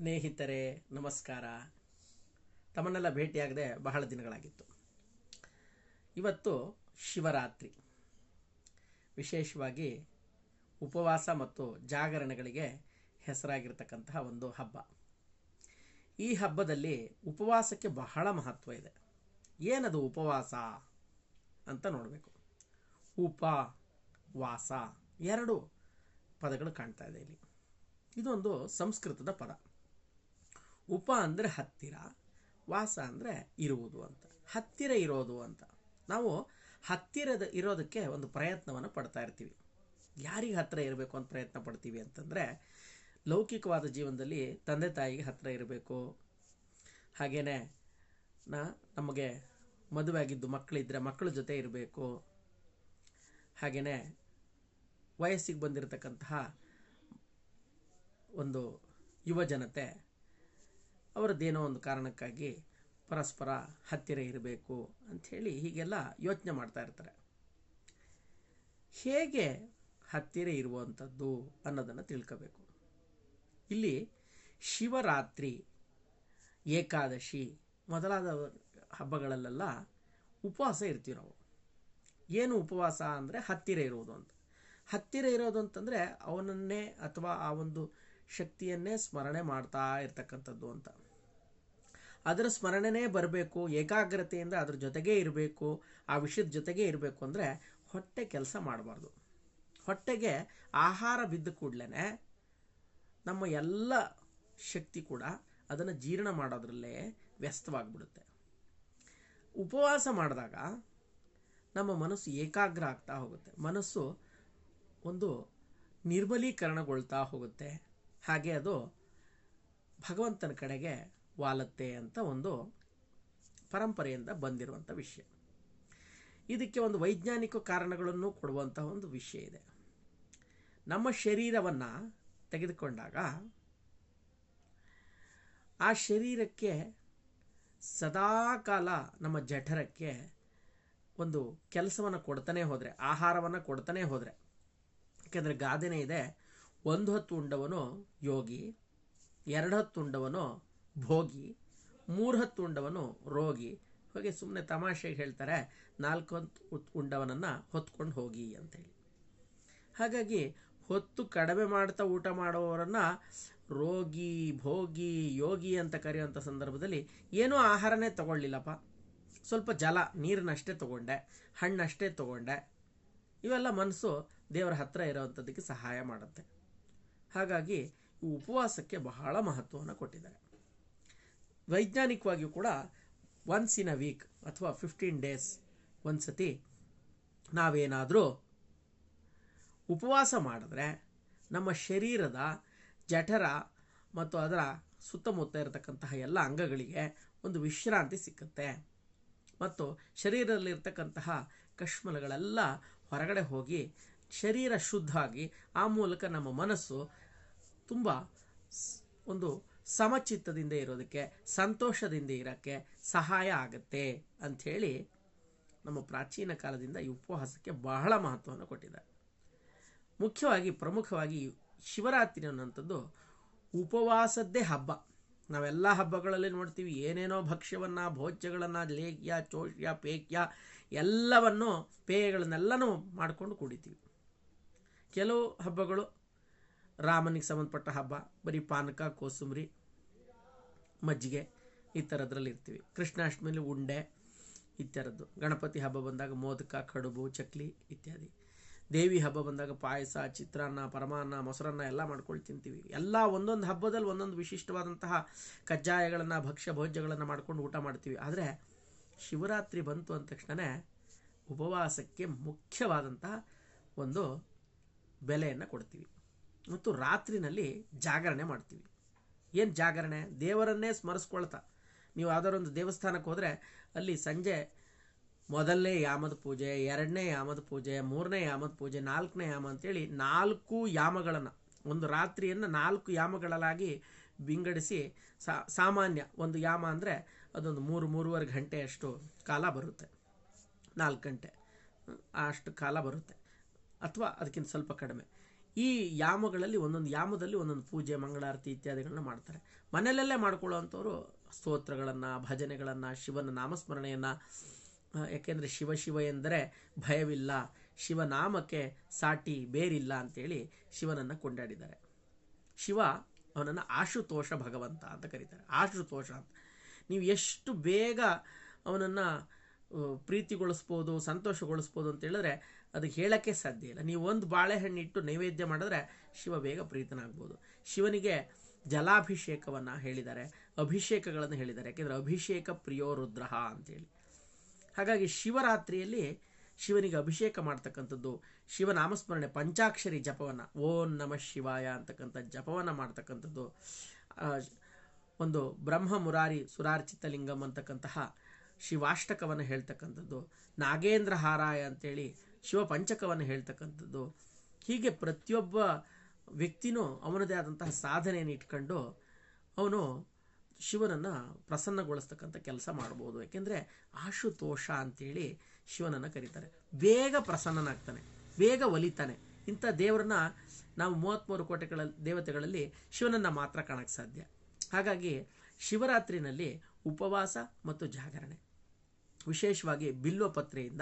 ಸ್ನೇಹಿತರೆ, ನಮಸ್ಕಾರ. ತಮ್ಮನ್ನೆಲ್ಲ ಭೇಟಿಯಾಗದೆ ಬಹಳ ದಿನಗಳಾಗಿತ್ತು. ಇವತ್ತು ಶಿವರಾತ್ರಿ. ವಿಶೇಷವಾಗಿ ಉಪವಾಸ ಮತ್ತು ಜಾಗರಣೆಗಳಿಗೆ ಹೆಸರಾಗಿರ್ತಕ್ಕಂತಹ ಒಂದು ಹಬ್ಬ. ಈ ಹಬ್ಬದಲ್ಲಿ ಉಪವಾಸಕ್ಕೆ ಬಹಳ ಮಹತ್ವ ಇದೆ. ಏನದು ಉಪವಾಸ ಅಂತ ನೋಡಬೇಕು. ಉಪ ವಾಸ ಎರಡು ಪದಗಳು ಕಾಣ್ತಾ ಇದೆ ಇಲ್ಲಿ. ಇದೊಂದು ಸಂಸ್ಕೃತದ ಪದ. ಉಪ ಅಂದರೆ ಹತ್ತಿರ, ವಾಸ ಅಂದರೆ ಇರುವುದು ಅಂತ. ಹತ್ತಿರ ಇರೋದು ಅಂತ. ನಾವು ಹತ್ತಿರದ ಇರೋದಕ್ಕೆ ಒಂದು ಪ್ರಯತ್ನವನ್ನು ಪಡ್ತಾ ಇರ್ತೀವಿ. ಯಾರಿಗೆ ಹತ್ತಿರ ಇರಬೇಕು ಅಂತ ಪ್ರಯತ್ನ ಪಡ್ತೀವಿ ಅಂತಂದರೆ, ಲೌಕಿಕವಾದ ಜೀವನದಲ್ಲಿ ತಂದೆ ತಾಯಿಗೆ ಹತ್ತಿರ ಇರಬೇಕು. ಹಾಗೆಯೇ ನಾ, ನಮಗೆ ಮದುವೆ ಆಗಿದ್ದು ಮಕ್ಕಳಿದ್ದರೆ ಮಕ್ಕಳ ಜೊತೆ ಇರಬೇಕು. ಹಾಗೆಯೇ ವಯಸ್ಸಿಗೆ ಬಂದಿರತಕ್ಕಂತಹ ಒಂದು ಯುವ ಜನತೆ ಅವರದ್ದೇನೋ ಒಂದು ಕಾರಣಕ್ಕಾಗಿ ಪರಸ್ಪರ ಹತ್ತಿರ ಇರಬೇಕು ಅಂಥೇಳಿ ಹೀಗೆಲ್ಲ ಯೋಚನೆ ಮಾಡ್ತಾ ಇರ್ತಾರೆ. ಹೇಗೆ ಹತ್ತಿರ ಇರುವಂಥದ್ದು ಅನ್ನೋದನ್ನು ತಿಳ್ಕೋಬೇಕು. ಇಲ್ಲಿ ಶಿವರಾತ್ರಿ, ಏಕಾದಶಿ ಮೊದಲಾದ ಹಬ್ಬಗಳಲ್ಲೆಲ್ಲ ಉಪವಾಸ ಇರ್ತೀವಿ ನಾವು. ಏನು ಉಪವಾಸ ಅಂದರೆ ಹತ್ತಿರ ಇರುವುದು ಅಂತ. ಹತ್ತಿರ ಇರೋದು ಅಂತಂದರೆ ಅವನನ್ನೇ ಅಥವಾ ಆ ಒಂದು ಶಕ್ತಿಯನ್ನೇ ಸ್ಮರಣೆ ಮಾಡ್ತಾ ಇರ್ತಕ್ಕಂಥದ್ದು ಅಂತ. ಅದರ ಸ್ಮರಣೆನೇ ಬರಬೇಕು, ಏಕಾಗ್ರತೆಯಿಂದ ಅದ್ರ ಜೊತೆಗೇ ಇರಬೇಕು, ಆ ವಿಷಯದ ಜೊತೆಗೇ ಇರಬೇಕು ಅಂದರೆ ಹೊಟ್ಟೆ ಕೆಲಸ ಮಾಡಬಾರ್ದು. ಹೊಟ್ಟೆಗೆ ಆಹಾರ ಬಿದ್ದ ಕೂಡಲೇ ನಮ್ಮ ಎಲ್ಲ ಶಕ್ತಿ ಕೂಡ ಅದನ್ನು ಜೀರ್ಣ ಮಾಡೋದ್ರಲ್ಲೇ ವ್ಯಸ್ತವಾಗಿಬಿಡುತ್ತೆ. ಉಪವಾಸ ಮಾಡಿದಾಗ ನಮ್ಮ ಮನಸ್ಸು ಏಕಾಗ್ರ ಆಗ್ತಾ ಹೋಗುತ್ತೆ. ಮನಸ್ಸು ಒಂದು ನಿರ್ಮಲೀಕರಣಗೊಳ್ತಾ ಹೋಗುತ್ತೆ. ಹಾಗೆ ಅದು ಭಗವಂತನ ಕಡೆಗೆ ವಾಲತ್ತೆ ಅಂತ ಒಂದು ಪರಂಪರೆಯಿಂದ ಬಂದಿರುವಂಥ ವಿಷಯ. ಇದಕ್ಕೆ ಒಂದು ವೈಜ್ಞಾನಿಕ ಕಾರಣಗಳನ್ನು ಕೊಡುವಂತಹ ಒಂದು ವಿಷಯ ಇದೆ. ನಮ್ಮ ಶರೀರವನ್ನು ತೆಗೆದುಕೊಂಡಾಗ ಆ ಶರೀರಕ್ಕೆ ಸದಾಕಾಲ ನಮ್ಮ ಜಠರಕ್ಕೆ ಒಂದು ಕೆಲಸವನ್ನು ಕೊಡ್ತಾನೆ ಹೋದರೆ, ಆಹಾರವನ್ನು ಕೊಡ್ತಾನೆ ಹೋದರೆ, ಯಾಕೆಂದರೆ ಗಾದೆನೇ ಇದೆ, ಒಂದು ಹೊತ್ತು ಉಂಡವನು ಯೋಗಿ, ಎರಡು ಹೊತ್ತು ಉಂಡವನು ಭೋಗಿ ಮೂರು ಹತ್ತು ಉಂಡವನು ರೋಗಿ. ಹೋಗಿ ಸುಮ್ಮನೆ ತಮಾಷೆಗೆ ಹೇಳ್ತಾರೆ ನಾಲ್ಕು ಹೊತ್ತು ಉಂಡವನನ್ನು ಹೊತ್ಕೊಂಡು ಹೋಗಿ ಅಂತೇಳಿ. ಹಾಗಾಗಿ ಹೊತ್ತು ಕಡಿಮೆ ಮಾಡ್ತಾ ಊಟ ಮಾಡುವವರನ್ನು ರೋಗಿ, ಭೋಗಿ, ಯೋಗಿ ಅಂತ ಕರೆಯುವಂಥ ಸಂದರ್ಭದಲ್ಲಿ ಏನೂ ಆಹಾರನೇ ತಗೊಳ್ಳಿಲ್ಲಪ್ಪ. ಸ್ವಲ್ಪ ಜಲ ನೀರನ್ನಷ್ಟೇ ತಗೊಂಡೆ, ಹಣ್ಣಷ್ಟೇ ತಗೊಂಡೆ. ಇವೆಲ್ಲ ಮನಸ್ಸು ದೇವರ ಹತ್ರ ಇರೋವಂಥದ್ದಕ್ಕೆ ಸಹಾಯ ಮಾಡುತ್ತೆ. ಹಾಗಾಗಿ ಉಪವಾಸಕ್ಕೆ ಬಹಳ ಮಹತ್ವವನ್ನು ಕೊಟ್ಟಿದ್ದಾರೆ. ವೈಜ್ಞಾನಿಕವಾಗಿಯೂ ಕೂಡ ಒನ್ಸ್ ಇನ್ ಅ ವೀಕ್ ಅಥವಾ ಫಿಫ್ಟೀನ್ ಡೇಸ್ ಒಂದು ಸತಿ ನಾವೇನಾದರೂ ಉಪವಾಸ ಮಾಡಿದ್ರೆ ನಮ್ಮ ಶರೀರದ ಜಠರ ಮತ್ತು ಅದರ ಸುತ್ತಮುತ್ತ ಇರತಕ್ಕಂತಹ ಎಲ್ಲ ಅಂಗಗಳಿಗೆ ಒಂದು ವಿಶ್ರಾಂತಿ ಸಿಕ್ಕುತ್ತೆ. ಮತ್ತು ಶರೀರದಲ್ಲಿರ್ತಕ್ಕಂತಹ ಕಶ್ಮಲಗಳೆಲ್ಲ ಹೊರಗಡೆ ಹೋಗಿ ಶರೀರ ಶುದ್ಧ ಆಗಿ ಆ ಮೂಲಕ ನಮ್ಮ ಮನಸ್ಸು ತುಂಬ ಒಂದು ಸಮಚಿತ್ತದಿಂದ ಇರೋದಕ್ಕೆ, ಸಂತೋಷದಿಂದ ಇರೋಕ್ಕೆ ಸಹಾಯ ಆಗುತ್ತೆ ಅಂಥೇಳಿ ನಮ್ಮ ಪ್ರಾಚೀನ ಕಾಲದಿಂದ ಈ ಉಪವಾಸಕ್ಕೆ ಬಹಳ ಮಹತ್ವವನ್ನು ಕೊಟ್ಟಿದ್ದಾರೆ. ಮುಖ್ಯವಾಗಿ, ಪ್ರಮುಖವಾಗಿ ಶಿವರಾತ್ರಿ ಅನ್ನೋಂಥದ್ದು ಉಪವಾಸದ್ದೇ ಹಬ್ಬ. ನಾವೆಲ್ಲ ಹಬ್ಬಗಳಲ್ಲಿ ನೋಡ್ತೀವಿ, ಏನೇನೋ ಭಕ್ಷ್ಯವನ್ನು, ಭೋಜ್ಯಗಳನ್ನು ಲೇಖ್ಯ ಚೋಷ್ಯ ಪೇಕ್ಯ ಎಲ್ಲವನ್ನು ಪೇಯಗಳನ್ನೆಲ್ಲನೂ ಮಾಡಿಕೊಂಡು ಕುಡಿತೀವಿ ಕೆಲವು ಹಬ್ಬಗಳು ರಾಮನಿಗೆ ಸಂಬಂಧಪಟ್ಟ ಹಬ್ಬ, ಬರೀ ಪಾನಕ, ಕೋಸುಂಬರಿ ಮಜ್ಜಿಗೆ ಈ ಥರದ್ರಲ್ಲಿ ಇರ್ತೀವಿ. ಕೃಷ್ಣಾಷ್ಟಮಿಲಿ ಉಂಡೆ ಈ ಥರದ್ದು ಗಣಪತಿ ಹಬ್ಬ ಬಂದಾಗ ಮೋದಕ, ಕಡುಬು, ಚಕ್ಲಿ ಇತ್ಯಾದಿ. ದೇವಿ ಹಬ್ಬ ಬಂದಾಗ ಪಾಯಸ, ಚಿತ್ರಾನ್ನ, ಪರಮಾನ್ನ, ಮೊಸರನ್ನ ಎಲ್ಲ ಮಾಡ್ಕೊಂಡು ತಿಂತೀವಿ. ಎಲ್ಲ ಒಂದೊಂದು ಹಬ್ಬದಲ್ಲಿ ಒಂದೊಂದು ವಿಶಿಷ್ಟವಾದಂತಹ ಕಜ್ಜಾಯಗಳನ್ನು, ಭಕ್ಷ್ಯ ಭೋಜ್ಯಗಳನ್ನು ಮಾಡ್ಕೊಂಡು ಊಟ ಮಾಡ್ತೀವಿ. ಆದರೆ ಶಿವರಾತ್ರಿ ಬಂತು ಅಂದ ತಕ್ಷಣ ಉಪವಾಸಕ್ಕೆ ಮುಖ್ಯವಾದಂತಹ ಒಂದು ಬೆಲೆಯನ್ನು ಕೊಡ್ತೀವಿ. ಮತ್ತು ರಾತ್ರಿನಲ್ಲಿ ಜಾಗರಣೆ ಮಾಡ್ತೀವಿ. ಏನು ಜಾಗರಣೆ? ದೇವರನ್ನೇ ಸ್ಮರಿಸ್ಕೊಳ್ತಾ. ನೀವು ಒಂದು ದೇವಸ್ಥಾನಕ್ಕೆ ಹೋದರೆ ಅಲ್ಲಿ ಸಂಜೆ ಮೊದಲನೇ ಯಾಮದ ಪೂಜೆ, ಎರಡನೇ ಯಾಮದ ಪೂಜೆ, ಮೂರನೇ ಯಾಮದ ಪೂಜೆ, ನಾಲ್ಕನೇ ಯಾಮ ಅಂತೇಳಿ ನಾಲ್ಕು ಯಾಮಗಳನ್ನು, ಒಂದು ರಾತ್ರಿಯನ್ನು ನಾಲ್ಕು ಯಾಮಗಳಾಗಿ ವಿಂಗಡಿಸಿ ಸಾಮಾನ್ಯ ಒಂದು ಯಾಮ ಅಂದರೆ ಅದೊಂದು ಮೂರು, ಮೂರುವರೆ ಗಂಟೆಯಷ್ಟು ಕಾಲ ಬರುತ್ತೆ. ನಾಲ್ಕು ಗಂಟೆ. ಅಷ್ಟು ಕಾಲ ಬರುತ್ತೆ. ಅಥವಾ ಅದಕ್ಕಿಂತ ಸ್ವಲ್ಪ ಕಡಿಮೆ. ಈ ಯಾಮಗಳಲ್ಲಿ ಒಂದೊಂದು, ಯಾಮದಲ್ಲಿ ಒಂದೊಂದು ಪೂಜೆ, ಮಂಗಳಾರತಿ ಇತ್ಯಾದಿಗಳನ್ನ ಮಾಡ್ತಾರೆ. ಮನೆಯಲ್ಲೇ ಮಾಡ್ಕೊಳ್ಳೋವಂಥವ್ರು ಸ್ತೋತ್ರಗಳನ್ನು, ಭಜನೆಗಳನ್ನು, ಶಿವನ ನಾಮಸ್ಮರಣೆಯನ್ನು ಯಾಕೆಂದರೆ ಶಿವ ಶಿವ ಎಂದರೆ ಭಯವಿಲ್ಲ, ಶಿವನಾಮಕ್ಕೆ ಸಾಟಿ ಬೇರಿಲ್ಲ ಅಂತೇಳಿ ಶಿವನನ್ನು ಕೊಂಡಾಡಿದ್ದಾರೆ. ಶಿವ ಅವನನ್ನು ಆಶುತೋಷ ಭಗವಂತ ಅಂತ ಕರೀತಾರೆ. ಆಶುತೋಷ ಅಂತ. ನೀವು ಎಷ್ಟು ಬೇಗ ಅವನನ್ನು ಪ್ರೀತಿಗೊಳಿಸ್ಬೋದು, ಸಂತೋಷಗೊಳಿಸ್ಬೋದು ಅಂತ ಹೇಳಿದ್ರೆ ಅದು ಹೇಳೋಕ್ಕೆ ಸಾಧ್ಯ ಇಲ್ಲ. ನೀವು ಒಂದು ಬಾಳೆಹಣ್ಣು ಇಟ್ಟು ನೈವೇದ್ಯ ಮಾಡಿದ್ರೆ ಶಿವ ಬೇಗ ಪ್ರೀತನಾಗ್ಬೋದು. ಶಿವನಿಗೆ ಜಲಾಭಿಷೇಕವನ್ನು ಹೇಳಿದ್ದಾರೆ, ಅಭಿಷೇಕಗಳನ್ನು ಹೇಳಿದ್ದಾರೆ. ಯಾಕೆಂದರೆ ಅಭಿಷೇಕ ಪ್ರಿಯೋ ರುದ್ರ ಅಂತೇಳಿ ಹಾಗಾಗಿ ಶಿವರಾತ್ರಿಯಲ್ಲಿ ಶಿವನಿಗೆ ಅಭಿಷೇಕ ಮಾಡ್ತಕ್ಕಂಥದ್ದು, ಶಿವನಾಮಸ್ಮರಣೆ, ಪಂಚಾಕ್ಷರಿ ಜಪವನ್ನು, ಓಂ ನಮಃ ಶಿವಾಯ ಅಂತಕ್ಕಂಥ ಜಪವನ್ನು ಮಾಡ್ತಕ್ಕಂಥದ್ದು ಒಂದು ಬ್ರಹ್ಮ ಮುರಾರಿ ಸುರಾರ್ಚಿತ ಲಿಂಗಂ ಅಂತಕ್ಕಂತಹ ಶಿವಾಷ್ಟಕವನ್ನು ಹೇಳ್ತಕ್ಕಂಥದ್ದು, ನಾಗೇಂದ್ರ ಹಾರಾಯ ಅಂತೇಳಿ ಶಿವ ಪಂಚಕವನ್ನು ಹೇಳ್ತಕ್ಕಂಥದ್ದು. ಹೀಗೆ ಪ್ರತಿಯೊಬ್ಬ ವ್ಯಕ್ತಿನೂ ಅವನದೇ ಆದಂತಹ ಸಾಧನೆಯನ್ನು ಇಟ್ಕೊಂಡು ಅವನು ಶಿವನನ್ನು ಪ್ರಸನ್ನಗೊಳಿಸ್ತಕ್ಕಂಥ ಕೆಲಸ ಮಾಡ್ಬೋದು. ಯಾಕೆಂದರೆ ಆಶುತೋಷ ಅಂತೇಳಿ ಶಿವನನ್ನು ಕರೀತಾರೆ. ಬೇಗ ಪ್ರಸನ್ನನಾಗ್ತಾನೆ, ಬೇಗ ಒಲಿತಾನೆ. ಇಂಥ ದೇವರನ್ನ ನಾವು ಮೂವತ್ತ್ಮೂರು ಕೋಟೆಗಳ ದೇವತೆಗಳಲ್ಲಿ ಶಿವನನ್ನು ಮಾತ್ರ ಕಾಣಕ್ಕೆ ಸಾಧ್ಯ. ಹಾಗಾಗಿ ಶಿವರಾತ್ರಿನಲ್ಲಿ ಉಪವಾಸ ಮತ್ತು ಜಾಗರಣೆ. ವಿಶೇಷವಾಗಿ ಬಿಲ್ವಪತ್ರೆಯಿಂದ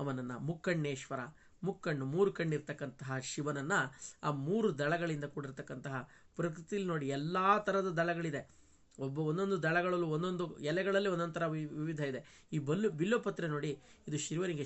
ಅವನನ್ನು ಮುಕ್ಕಣ್ಣೇಶ್ವರ, ಮುಕ್ಕಣ್ಣು ಮೂರು ಕಣ್ಣಿರ್ತಕ್ಕಂತಹ ಶಿವನನ್ನು ಆ ಮೂರು ದಳಗಳಿಂದ ಕೂಡಿರ್ತಕ್ಕಂತಹ ಪ್ರಕೃತಿಲಿ ನೋಡಿ ಎಲ್ಲ ಥರದ ದಳಗಳಿದೆ. ಒಬ್ಬ ಒಂದೊಂದು ದಳಗಳಲ್ಲೂ ಒಂದೊಂದು ಎಲೆಗಳಲ್ಲಿ ಒಂದೊಂದು ಥರ ವಿವಿಧ ಇದೆ. ಈ ಬಲ್ಲು ಬಿಲ್ವಪತ್ರೆ ನೋಡಿ ಇದು ಶಿವನಿಗೆ